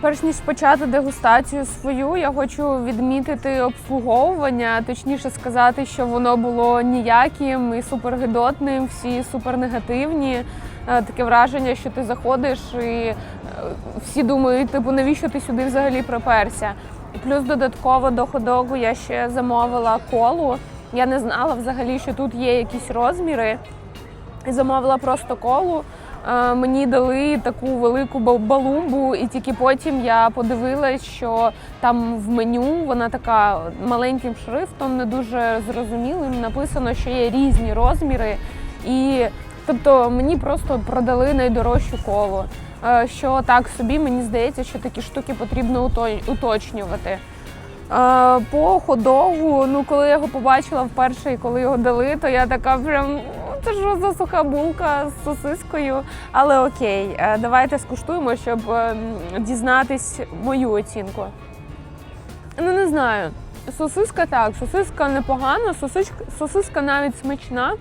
Перш ніж почати дегустацію свою, я хочу відмітити обслуговування, точніше сказати, що воно було ніяким і супергидотним, всі супернегативні. Е, Таке враження, що ти заходиш і е, всі думають, типу, навіщо ти сюди взагалі приперся. Плюс додатково до ходогу я ще замовила колу. Я не знала взагалі, що тут є якісь розміри. Замовила просто колу. Е, Мені дали таку велику ба- балумбу, і тільки потім я подивилась, що там в меню вона така маленьким шрифтом, не дуже зрозумілим. Написано, що є різні розміри. І тобто мені просто продали найдорожчу колу. Е, Що так собі мені здається, що такі штуки потрібно уточнювати. Е, По ходову, ну коли я його побачила вперше і коли його дали, то я така прям «Ну, це що за суха булка з сосискою. Але окей, е, давайте скуштуємо, щоб е, дізнатись мою оцінку. Ну не знаю. Сосиска так, сосиска непогана, сосиска, сосиска навіть смачна.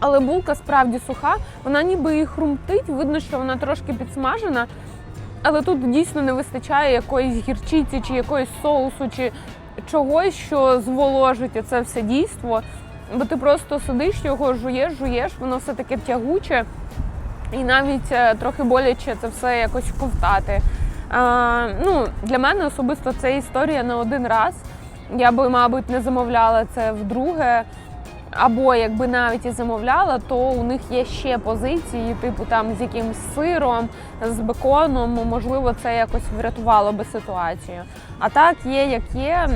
Але булка справді суха, вона ніби і хрумтить, видно, що вона трошки підсмажена. Але тут дійсно не вистачає якоїсь гірчиці чи якоїсь соусу, чи чогось, що зволожить це все дійство. Бо ти просто сидиш його, жуєш, жуєш, воно все таке тягуче, і навіть е, трохи боляче це все якось ковтати. А, ну, для мене особисто це історія на один раз. Я би, мабуть, не замовляла це вдруге. Або якби навіть і замовляла, то у них є ще позиції, типу там з якимсь сиром, з беконом. Можливо, це якось врятувало би ситуацію. А так є, як є.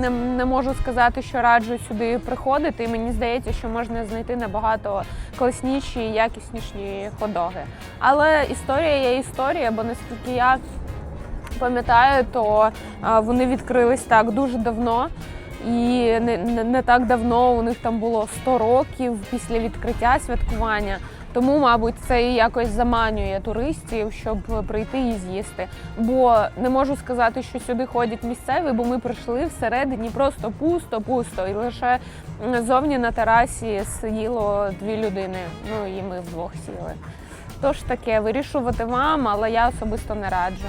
Не, не можу сказати, що раджу сюди приходити. І мені здається, що можна знайти набагато класніші і якісніші ходоги. Але історія є історія, бо наскільки я пам'ятаю, то вони відкрились так дуже давно. І не, не, не так давно у них там було 100 років після відкриття святкування. Тому, мабуть, це якось заманює туристів, щоб прийти і з'їсти. Bо не можу сказати, що сюди ходять місцеві, бо ми прийшли всередині просто пусто-пусто. І лише зовні на терасі сиділо дві людини. Ну і ми вдвох сіли. Тож таке, вирішувати вам, але я особисто не раджу.